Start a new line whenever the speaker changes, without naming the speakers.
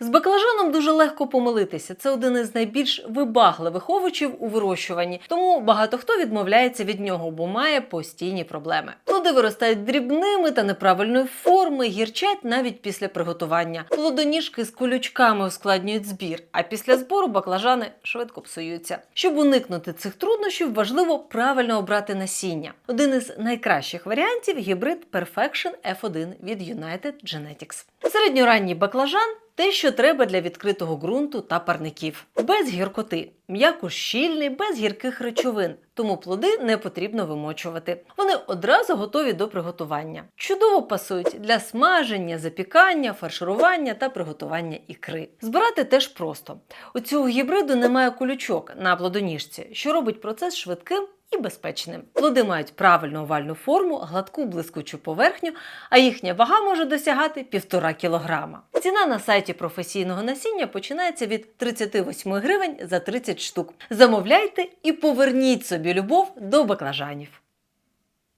З баклажаном дуже легко помилитися. Це один із найбільш вибагливих овочів у вирощуванні, тому багато хто відмовляється від нього, бо має постійні проблеми. Плоди виростають дрібними та неправильної форми, гірчать навіть після приготування. Плодоніжки з колючками ускладнюють збір, а після збору баклажани швидко псуються. Щоб уникнути цих труднощів, важливо правильно обрати насіння. Один із найкращих варіантів гібрид Perfection F1 від United Genetics. Середньоранній баклажан те, що треба для відкритого ґрунту та парників. Без гіркоти, м'яко щільний, без гірких речовин, тому плоди не потрібно вимочувати. Вони одразу готові до приготування. Чудово пасують для смаження, запікання, фарширування та приготування ікри. Збирати теж просто. У цього гібриду немає колючок на плодоніжці, що робить процес швидким і безпечним. Плоди мають правильну овальну форму, гладку блискучу поверхню, а їхня вага може досягати 1,5 кілограма. Ціна на сайті професійного насіння починається від 38 гривень за 30 штук. Замовляйте і поверніть собі любов до баклажанів.